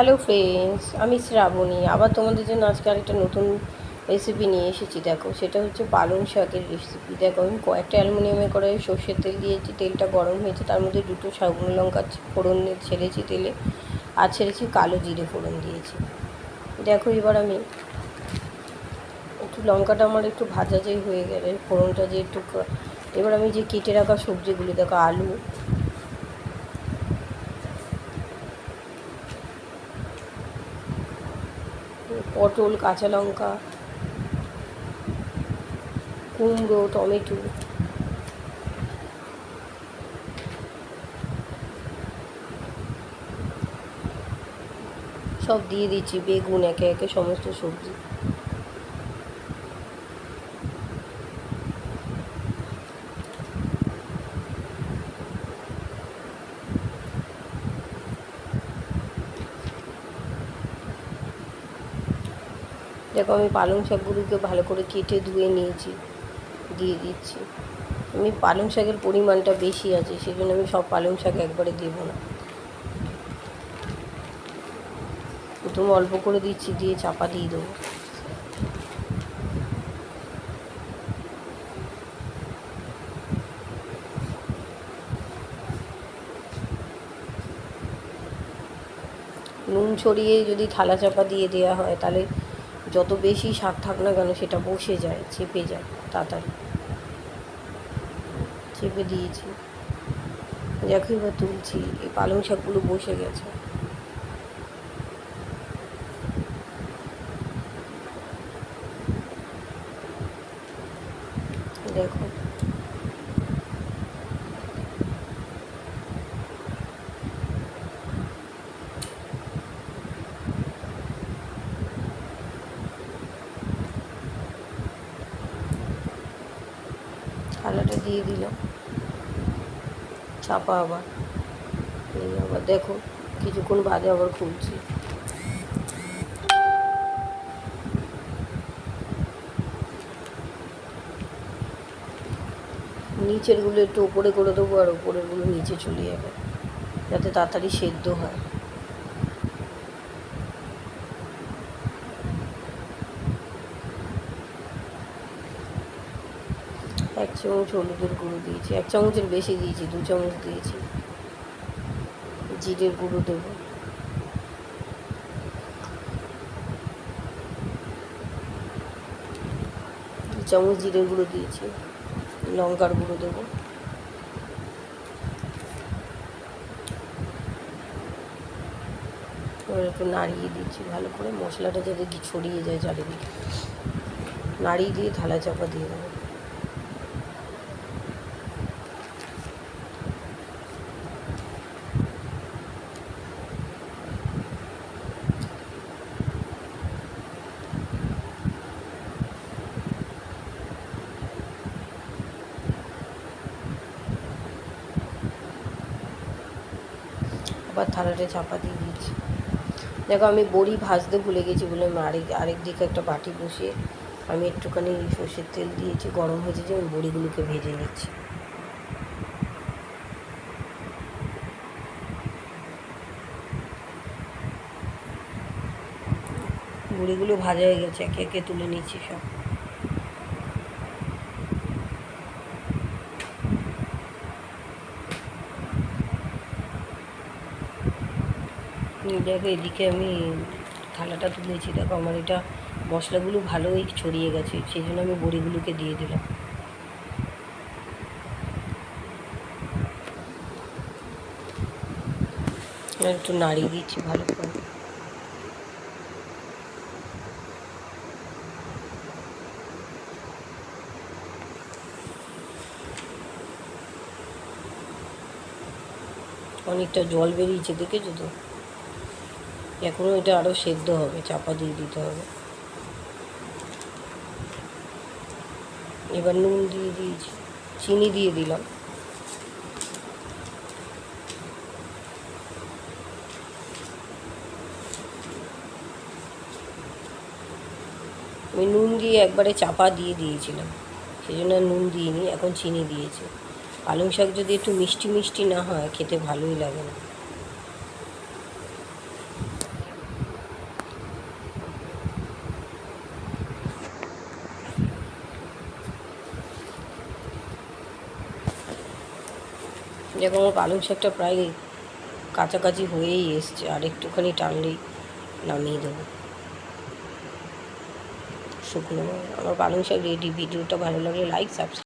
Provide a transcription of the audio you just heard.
Hello friends আমি শ্রাবণী। আবার তোমাদের জন্য আজকে আরেকটা নতুন রেসিপি নিয়ে এসেছি। দেখো, সেটা হচ্ছে পালং শাকের রেসিপি দেখো, আমি কয়েকটা অ্যালুমিনিয়ামে করে সর্ষের তেল দিয়েছি। তেলটা গরম হয়েছে। তার মধ্যে দুটো শুকনো লঙ্কা ফোড়ন ছেড়েছি তেলে। আর ছেড়েছি কালো জিরে ফোড়ন দিয়েছি। দেখো, এবার আমি একটু লঙ্কাটা আমার একটু ভাজা যেই হয়ে গেলে, ফোড়নটা যে একটু এবার আমি যে কেটে রাখা সবজিগুলো, দেখো, আলু পটল কাঁচা লঙ্কা কুমড়ো টমেটো। সব দিয়ে দিচ্ছি বেগুন একে একে সমস্ত সবজি। দেখো আমি পালং শাকগুলোকে ভালো করে কেটে ধুয়ে নিয়েছি, দিয়ে দিচ্ছি। আমি পালং শাকের পরিমাণটা বেশি আছে সেই জন্য আমি সব পালং শাক একবারে দেবো না। প্রথমে অল্প করে দিচ্ছি, দিয়ে চাপা দিয়ে দেবো। নুন ছড়িয়ে যদি থালা চাপা দিয়ে দেওয়া হয়, তাহলে যত বেশি শাক থাক না কেন সেটা বসে যায়, চেপে যায়, তাড়াতাড়ি। চেপে দিয়েছি। দেখো এবার তুলছি, এই পালং শাকগুলো বসে গেছে। দেখো। থালাটা দিয়ে দিলাম ছাপা আবার। এই আবার দেখো, কিছুক্ষণ বাদে আবার খুলছি। নিচেরগুলো একটু ওপরে করে দেবো আর ওপরেরগুলো নিচে চলে যাবে, যাতে তাড়াতাড়ি সেদ্ধ হয়। এক চামচ হলুদের গুঁড়ো দিয়েছি, এক চামচের বেশি দিয়েছি, দু চামচ দিয়েছি। জিরের গুঁড়ো দেবো। দু চামচ জিরের গুঁড়ো দিয়েছি, লঙ্কার গুঁড়ো দেবো। একটু নাড়িয়ে দিচ্ছি ভালো করে, মশলাটা যাতে ছড়িয়ে যায় চারিদিকে। নাড়িয়ে দিয়ে থালা চাপা দিয়ে দেবো। আবার থালাটা চাপা দিয়ে দিয়েছি। দেখো, আমি বড়ি ভাজতে ভুলে গেছি বলে আমি আরেক আরেক দিকে একটা বাটি বসিয়ে আমি একটুখানি সর্ষের তেল দিয়েছি, গরম হয়েছে যে আমি বড়িগুলোকে ভেজে নিচ্ছি। বড়িগুলো ভাজা হয়ে গেছে, একে একে তুলে নিচ্ছি সব। দেখো, এদিকে আমি থালাটা তুলেছি। দেখো, আমার এটা মশলাগুলো ভালোই ছড়িয়ে গেছে, সেই জন্য আমি বড়িগুলোকে দিয়ে দিলাম। একটু নাড়িয়ে দিচ্ছি ভালো করে। অনেকটা জল বেরিয়েছে, দেখেছ তো? এখনও এটা আরও সেদ্ধ হবে, চাপা দিয়ে দিতে হবে। এবার নুন দিয়ে দিয়েছি, চিনি দিয়ে দিলাম। আমি নুন দিয়ে একবারে চাপা দিয়ে দিয়েছিলাম সেই জন্য নুন দিইনি, এখন চিনি দিয়েছি। পালং শাক যদি একটু মিষ্টি মিষ্টি না হয়, খেতে ভালোই লাগে না। দেখো আমার পালং শাকটা প্রায় কাছাকাছি হয়েই এসছে, আর একটুখানি টানলেই নামিয়ে দেবো। শুকনো আমার পালং শাক রেডি ভিডিওটা ভালো লাগলে লাইক সাবস্ক্রাইব